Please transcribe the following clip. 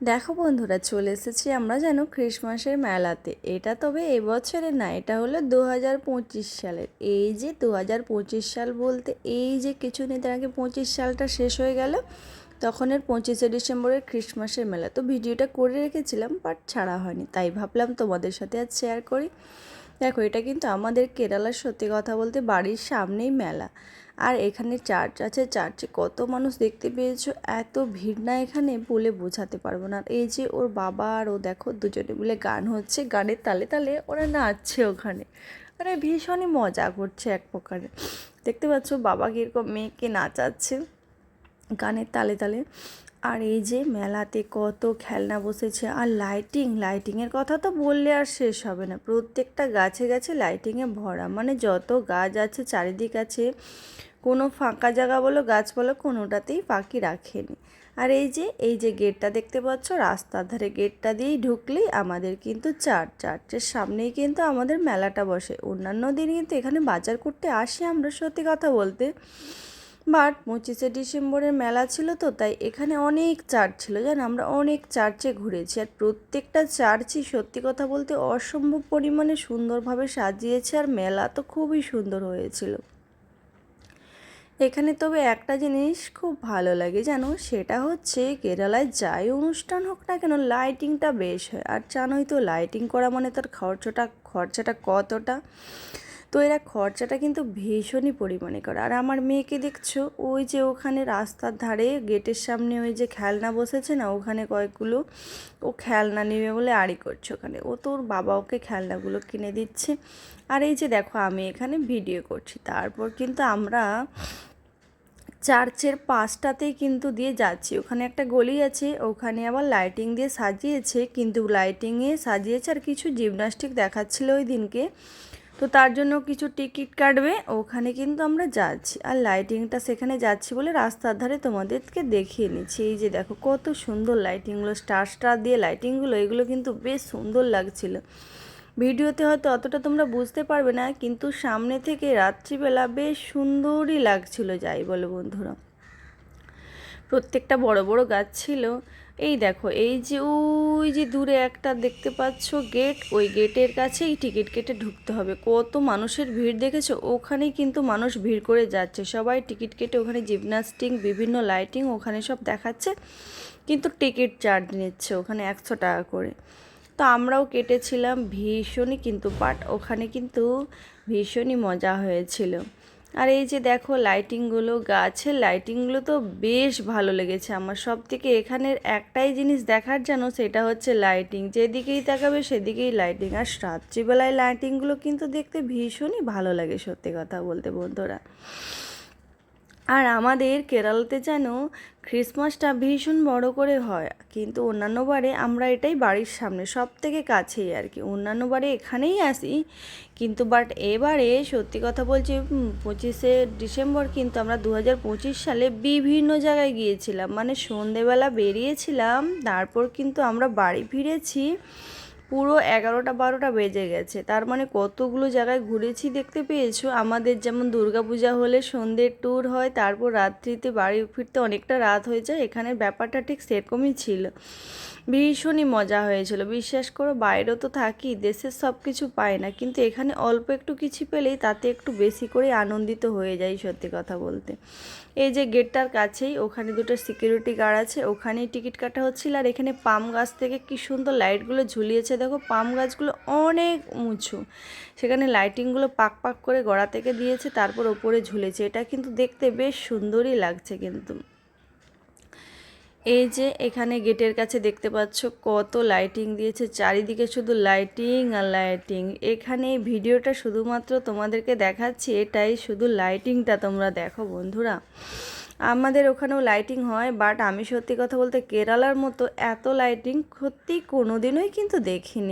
দেখো বন্ধুরা, চলে এসেছি আমরা যেন খ্রিসমাসের মেলাতে। এটা তবে এবছরে না, এটা হলো দু হাজার পঁচিশ সালের। এই যে দু হাজার পঁচিশ সাল বলতে, এই যে কিছু কিছুদিন আগে পঁচিশ সালটা শেষ হয়ে গেল তখনের পঁচিশে ডিসেম্বরের খ্রিসমাসের মেলা। তো ভিডিওটা করে রেখেছিলাম বাট ছাড়া হয়নি। তাই ভাবলাম তোমাদের সাথে আজ শেয়ার করি। দেখো, এটা কিন্তু আমাদের কেরালার সত্যি কথা বলতে বাড়ির সামনেই মেলা। আর এখানে চার্চ আছে, চার্চে কত মানুষ দেখতে পেয়েছ? এত ভিড় না এখানে বলে বোঝাতে পারব না। এই যে ওর বাবা আর ও দেখো দুজনে মিলে গান হচ্ছে, গানের তালে তালে ওরা নাচছে ওখানে। মানে ভীষণই মজা করছে এক প্রকারে। দেখতে পাচ্ছ বাবা কীরকম মেয়েকে নাচাচ্ছে। গানের তালে তালে। আর এই যে মেলাতে কত খেলনা বসেছে, আর লাইটিং লাইটিংয়ের কথা তো বললে আর শেষ হবে না। প্রত্যেকটা গাছে গাছে লাইটিংয়ে ভরা। মানে যত গাছ আছে, চারিদিক আছে, কোনো ফাঁকা জায়গা বলো, গাছ বলো, কোনোটাতেই পাখি রাখেনি। আর এই যে এই যে গেটটা দেখতে পাচ্ছ, রাস্তার ধারে গেটটা দিয়েই ঢুকলেই আমাদের কিন্তু চার্চ। চার্চের সামনেই কিন্তু আমাদের মেলাটা বসে। অন্যান্য দিন কিন্তু এখানে বাজার করতে আসি আমরা, সত্যি কথা বলতে। বাট পঁচিশে ডিসেম্বরের মেলা ছিল তো, তাই এখানে অনেক চার্চ ছিল। জান, আমরা অনেক চার্চে ঘুরেছি আর প্রত্যেকটা চার্চই সত্যি কথা বলতে অসম্ভব পরিমাণে সুন্দরভাবে সাজিয়েছে আর মেলা তো খুবই সুন্দর হয়েছিল। এখানে তবে একটা জিনিস খুব ভালো লাগে জানো, সেটা হচ্ছে কেরালায় যাই অনুষ্ঠান হোক না কেন লাইটিংটা বেশ হয়। আর জানোই তো লাইটিং করা মানে তার খরচাটা খরচাটা কতটা? তো এরা খরচাটা কিন্তু ভীষণই পরিমাণে করে। আর আমার মেয়েকে দেখছ, ওই যে ওখানে রাস্তার ধারে গেটের সামনে ওই যে খেলনা বসেছে না, ওখানে কয়েকগুলো, ও খেলনা নেবে বলে আড়ি করছে ওখানে। ও তোর বাবা ওকে খেলনাগুলো কিনে দিচ্ছে। আর এই যে দেখো, আমি এখানে ভিডিও করছি। তারপর কিন্তু আমরা চার্চের পাশটাতেই কিন্তু দিয়ে যাচ্ছি। ওখানে একটা গলি আছে, ওখানে আবার লাইটিং দিয়ে সাজিয়েছে, কিন্তু লাইটিংয়ে সাজিয়েছে আর কিছু জিমনাস্টিক দেখাচ্ছিল ওই দিনকে। তো তার জন্য কিছু টিকিট কাটবে। ওখানে কিন্তু আমরা যাচ্ছি। আর লাইটিংটা সেখানে যাচ্ছি বলে রাস্তার ধারে তোমাদেরকে দেখিয়ে নিচ্ছি। এই যে দেখো, কত সুন্দর লাইটিংগুলো স্টার স্টার দিয়ে লাইটিংগুলো এগুলো কিন্তু বেশ সুন্দর লাগছিল। ভিডিওতে হয়তো অতটা তোমরা বুঝতে পারবে না, কিন্তু সামনে থেকে রাত্রিবেলা বেশ সুন্দরই লাগছিল, যাই বলো বন্ধুরা। প্রত্যেকটা বড় বড় গাছ ছিল। এই দেখো, এই যে ওই যে দূরে একটা দেখতে পাচ্ছ গেট, ওই গেটের কাছেই টিকিট কেটে ঢুকতে হবে। কত মানুষের ভিড় দেখেছ? ওখানেই কিন্তু মানুষ ভিড় করে যাচ্ছে। সবাই টিকিট কেটে ওখানে জিমনাস্টিক, বিভিন্ন লাইটিং ওখানে সব দেখাচ্ছে। কিন্তু টিকিট চার্জ নিচ্ছে ওখানে একশো টাকা করে। তো আমরাও কেটেছিলাম ভীষণই কিন্তু বাট ওখানে কিন্তু ভীষণই মজা হয়েছিল। আর এই যে দেখো লাইটিংগুলো গাছের লাইটিংগুলো তো বেশ ভালো লেগেছে আমার। সব থেকে এখানের একটাই জিনিস দেখার যেন সেটা হচ্ছে লাইটিং যেদিকেই তাকাবে সেদিকেই লাইটিং আর রাত্রিবেলায় লাইটিংগুলো কিন্তু দেখতে ভীষণই ভালো লাগে সত্যি কথা বলতে বন্ধুরা। আর আমাদের কেরালাতে যেন ক্রিসমাসটা ভীষণ বড় করে হয়, কিন্তু অন্যান্য বারে আমরা এটাই বাড়ির সামনে সব থেকে কাছেই আর কি। অন্যান্য বারে এখানেই আসি, কিন্তু বাট এবারে সত্যি কথা বলছি পঁচিশে ডিসেম্বর কিন্তু আমরা দু হাজার পঁচিশ সালে বিভিন্ন জায়গায় গিয়েছিলাম। মানে সন্ধেবেলা বেরিয়েছিলাম, তারপর কিন্তু আমরা বাড়ি ফিরেছি। পুরো এগারোটা বারোটা বেজে গেছে। তার মানে কতগুলো জায়গায় ঘুরেছি দেখতে পেয়েছ? আমাদের যেমন দুর্গাপূজা হলে সন্ধ্যের ট্যুর হয়, তারপর রাত্রিতে বাড়ি ফিরতে অনেকটা রাত হয়ে যায় এখানের ব্যাপারটা ঠিক সেরকমই ছিল। ভীষণই মজা হয়েছিল। বিশ্বাস করো বাইরেও তো থাকি, দেশের সব কিছু পাই না, কিন্তু এখানে অল্প একটু কিছু পেলেই তাতে একটু বেশি করে আনন্দিত হয়ে যাই সত্যি কথা বলতে। এই যে গেটটার কাছেই, ওখানে দুটো সিকিউরিটি গার্ড আছে, ওখানেই টিকিট কাটা হচ্ছিল, আর এখানে পাম গাছ থেকে কি সুন্দর লাইটগুলো ঝুলিয়েছে দেখো পাম গাছগুলো অনেক উঁচু। সেখানে লাইটিংগুলো পাক পাক করে গড়া থেকে দিয়েছে, তারপর ওপরে ঝুলেছে। এটা কিন্তু দেখতে বেশ সুন্দরই লাগছে কিন্তু। এই যে এখানে গেটের কাছে দেখতে পাচ্ছ কত লাইটিং দিয়েছে, চারিদিকে শুধু লাইটিং আর লাইটিং এখানে ভিডিওটা শুধুমাত্র তোমাদেরকে দেখাচ্ছি, এটাই শুধু লাইটিংটা তোমরা দেখো বন্ধুরা। আমাদের ওখানেও লাইটিং হয় বাট আমি সত্যি কথা বলতে কেরালার মতো এত লাইটিং সত্যি কোনোদিনই কিন্তু দেখিনি।